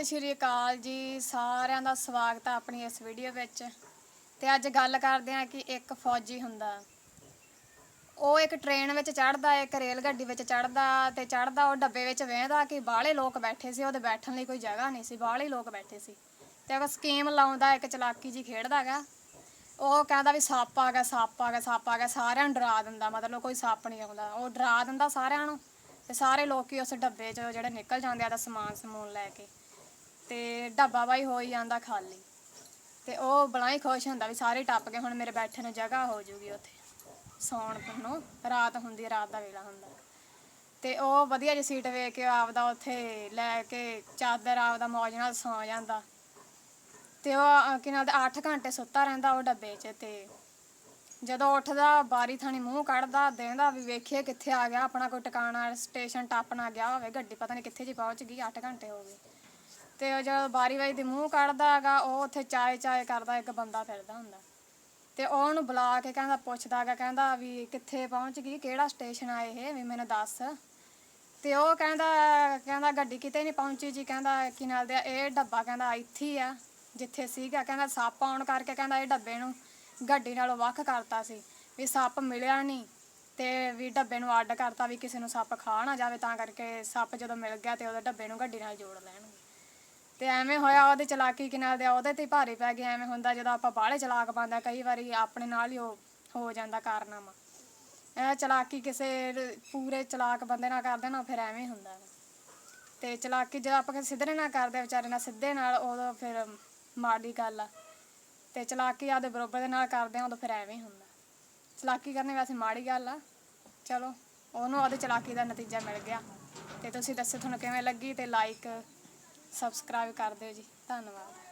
ਸਤਿ ਸ਼੍ਰੀ ਅਕਾਲ ਜੀ। ਸਾਰਿਆਂ ਦਾ ਸਵਾਗਤ ਹੈ ਆਪਣੀ ਇਸ ਵੀਡੀਓ ਵਿੱਚ। ਤੇ ਅੱਜ ਗੱਲ ਕਰਦੇ ਹਾਂ ਕਿ ਇੱਕ ਫੌਜੀ ਹੁੰਦਾ। ਉਹ ਇੱਕ ਟ੍ਰੇਨ ਵਿੱਚ ਚੜਦਾ ਇੱਕ ਰੇਲ ਗੱਡੀ ਵਿੱਚ ਚੜਦਾ ਤੇ ਚੜਦਾ ਉਹ ਡੱਬੇ ਵਿੱਚ ਵੇਂਦਾ ਕਿ ਬਾਹਲੇ ਲੋਕ ਬੈਠੇ ਸੀ, ਉਹਦੇ ਬੈਠਣ ਲਈ ਕੋਈ ਜਗ੍ਹਾ ਨਹੀਂ ਸੀ, ਬਾਹਲੇ ਲੋਕ ਬੈਠੇ ਸੀ। ਤੇ ਉਹ ਸਕੀਮ ਲਾਉਂਦਾ, ਇੱਕ ਚਲਾਕੀ ਜੀ ਖੇਡਦਾਗਾ ਉਹ ਕਹਿੰਦਾ ਵੀ ਸੱਪ ਆ ਗਿਆ, ਸੱਪ ਆ ਗਿਆ, ਸੱਪ ਆ ਗਿਆ, ਸਾਰਿਆਂ ਨੂੰ ਡਰਾ ਦਿੰਦਾ, ਮਤਲਬ ਕੋਈ ਸੱਪ ਨਹੀਂ ਆਉਂਦਾ। ਉਹ ਡਰਾ ਦਿੰਦਾ ਸਾਰਿਆਂ ਨੂੰ ਤੇ ਸਾਰੇ ਲੋਕੀ ਉਸ ਡੱਬੇ 'ਚ ਜਿਹੜੇ ਨਿਕਲ ਜਾਂਦੇ ਆ ਦਾ ਸਮਾਨ ਸਮੂਨ ਲੈ ਕੇ। ਤੇ ਡੱਬਾ ਬਾਈ ਹੋ ਹੀ ਜਾਂਦਾ ਖਾਲੀ। ਤੇ ਉਹ ਬੜਾ ਹੀ ਖੁਸ਼ ਹੁੰਦਾ ਵੀ ਸਾਰੇ ਟੱਪ ਕੇ ਹੁਣ ਮੇਰੇ ਬੈਠਣ ਨੂੰ ਜਗ੍ਹਾ ਹੋ ਜੂਗੀ ਉੱਥੇ। ਸੌਣ ਨੂੰ ਰਾਤ ਹੁੰਦੀ ਹੈ, ਰਾਤ ਦਾ ਵੇਲਾ ਹੁੰਦਾ। ਤੇ ਉਹ ਵਧੀਆ ਜਿਹੀ ਸੀਟ ਵੇਖ ਕੇ ਆਪਦਾ ਉੱਥੇ ਲੈ ਕੇ ਚਾਦਰ ਆਪਦਾ ਮੌਜ ਨਾਲ ਸੌ ਜਾਂਦਾ। ਤੇ ਉਹ ਅਹ, ਕੀ ਨਾਲ 8 ਘੰਟੇ ਸੁੱਤਾ ਰਹਿੰਦਾ ਉਹ ਡੱਬੇ 'ਚ ਤੇ ਜਦੋਂ ਉੱਠਦਾ ਬਾਰੀ ਥਾਣੀ ਮੂੰਹ ਕੱਢਦਾ ਦੇਂਦਾ ਵੀ ਵੇਖੀਏ ਕਿੱਥੇ ਆ ਗਿਆ ਆਪਣਾ ਕੋਈ ਟਿਕਾਣਾ ਸਟੇਸ਼ਨ ਟੱਪ ਗਿਆ ਹੋਵੇ ਗੱਡੀ ਪਤਾ ਨਹੀਂ ਕਿੱਥੇ ਜੀ ਪਹੁੰਚ ਗਈ 8 ਘੰਟੇ ਹੋ ਗਏ। ਤੇ ਉਹ ਜਦੋਂ ਬਾਰੀ ਵਾਰੀ ਦੇ ਮੂੰਹ ਕੱਢਦਾ ਹੈਗਾ, ਉਹ ਉੱਥੇ ਚਾਏ ਚਾਏ ਕਰਦਾ, ਇੱਕ ਬੰਦਾ ਫਿਰਦਾ ਹੁੰਦਾ। ਤੇ ਉਹ ਉਹਨੂੰ ਬੁਲਾ ਕੇ ਕਹਿੰਦਾ, ਪੁੱਛਦਾ ਹੈਗਾ, ਕਹਿੰਦਾ ਵੀ ਕਿੱਥੇ ਪਹੁੰਚ ਗਈ, ਕਿਹੜਾ ਸਟੇਸ਼ਨ ਆ ਇਹ? ਵੀ ਮੈਨੂੰ ਦੱਸ। ਤੇ ਉਹ ਕਹਿੰਦਾ ਕਹਿੰਦਾ ਗੱਡੀ ਕਿਤੇ ਨਹੀਂ ਪਹੁੰਚੀ ਜੀ, ਕਹਿੰਦਾ ਕੀ ਨਾਲ ਦੇ, ਇਹ ਡੱਬਾ ਕਹਿੰਦਾ ਇੱਥੇ ਹੀ ਆ, ਜਿੱਥੇ ਸੀਗਾ। ਕਹਿੰਦਾ ਸੱਪ ਆਉਣ ਕਰਕੇ ਕਹਿੰਦਾ ਇਹ ਡੱਬੇ ਨੂੰ ਗੱਡੀ ਨਾਲੋਂ ਵੱਖ ਕਰਤਾ ਸੀ, ਵੀ ਸੱਪ ਮਿਲਿਆ ਨਹੀਂ ਤੇ ਵੀ ਡੱਬੇ ਨੂੰ ਅੱਡ ਕਰਤਾ ਵੀ ਕਿਸੇ ਨੂੰ ਸੱਪ ਖਾ ਨਾ ਜਾਵੇ, ਤਾਂ ਕਰਕੇ ਸੱਪ ਜਦੋਂ ਮਿਲ ਗਿਆ ਤੇ ਉਹਦੇ ਡੱਬੇ ਨੂੰ ਗੱਡੀ ਨਾਲ ਜੋੜ ਲੈਣਗੇ। ਤੇ ਐਵੇਂ ਹੋਇਆ ਉਹਦੇ ਚਲਾਕੀ ਕਿ ਨਾਲ ਦੇ ਉਹਦੇ ਤੇ ਹੀ ਭਾਰੀ ਪੈ ਗਿਆ, ਐਵੇਂ ਹੁੰਦਾ ਜਦੋਂ ਆਪਾਂ ਬਾਹਲੇ ਚਲਾਕ ਬੰਦਾ ਕਈ ਵਾਰੀ ਆਪਣੇ ਨਾਲ ਹੀ ਉਹ ਹੋ ਜਾਂਦਾ ਕਾਰਨਾਮਾ। ਇਹ ਚਲਾਕੀ ਕਿਸੇ ਪੂਰੇ ਚਲਾਕ ਬੰਦੇ ਨਾਲ ਕਰਦੇ ਨਾ ਫਿਰ ਐਵੇਂ ਹੁੰਦਾ ਵਾ। ਤੇ ਚਲਾਕੀ ਜਦੋਂ ਆਪਾਂ ਕਿਸੇ ਸਿੱਧੇ ਨਾਲ ਕਰਦੇ ਵਿਚਾਰੇ ਨਾਲ ਸਿੱਧੇ ਨਾਲ, ਉਦੋਂ ਫਿਰ ਮਾੜੀ ਗੱਲ ਆ। ਤੇ ਚਲਾਕੀ ਆਦੇ ਬਰੋਬਰ ਦੇ ਨਾਲ ਕਰਦੇ ਆ, ਉਦੋਂ ਫਿਰ ਐਵੇਂ ਹੀ ਹੁੰਦਾ। ਚਲਾਕੀ ਕਰਨੀ ਵੈਸੇ ਮਾੜੀ ਗੱਲ ਆ। ਚਲੋ, ਉਹਨੂੰ ਉਹਦੇ ਚਲਾਕੀ ਦਾ ਨਤੀਜਾ ਮਿਲ ਗਿਆ। ਤੇ ਤੁਸੀਂ ਦੱਸੋ ਤੁਹਾਨੂੰ ਕਿਵੇਂ ਲੱਗੀ ਤੇ ਲਾਈਕ ਸਬਸਕ੍ਰਾਈਬ ਕਰ ਦਿਓ ਜੀ। ਧੰਨਵਾਦ।